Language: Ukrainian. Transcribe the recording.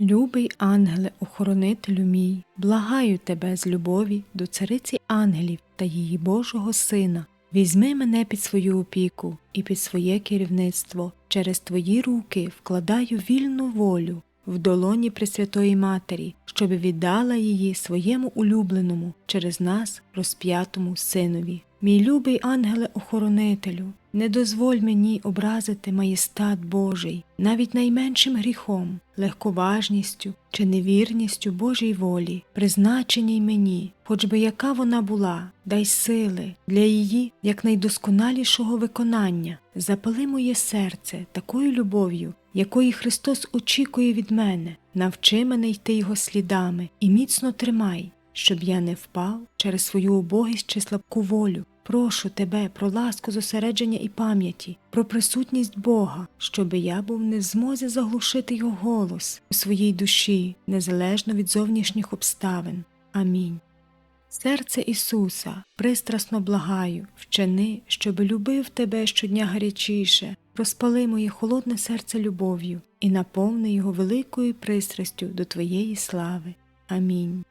Любий ангеле, охоронителю мій, благаю тебе з любові до цариці ангелів та її Божого Сина. Візьми мене під свою опіку і під своє керівництво. Через твої руки вкладаю вільну волю в долоні Пресвятої Матері, щоб віддала її своєму улюбленому через нас розп'ятому синові. Мій любий ангеле-охоронителю, не дозволь мені образити маєстат Божий навіть найменшим гріхом, легковажністю чи невірністю Божій волі, призначеній мені, хоч би яка вона була, дай сили для її якнайдосконалішого виконання, запали моє серце такою любов'ю, якої Христос очікує від мене, навчи мене йти Його слідами і міцно тримай, щоб я не впав через свою убогість чи слабку волю. Прошу тебе про ласку зосередження і пам'яті, про присутність Бога, щоби я був не в змозі заглушити його голос у своїй душі, незалежно від зовнішніх обставин. Амінь. Серце Ісуса, пристрасно благаю, вчини, щоби любив тебе щодня гарячіше, розпали моє холодне серце любов'ю і наповни його великою пристрастю до Твоєї слави. Амінь.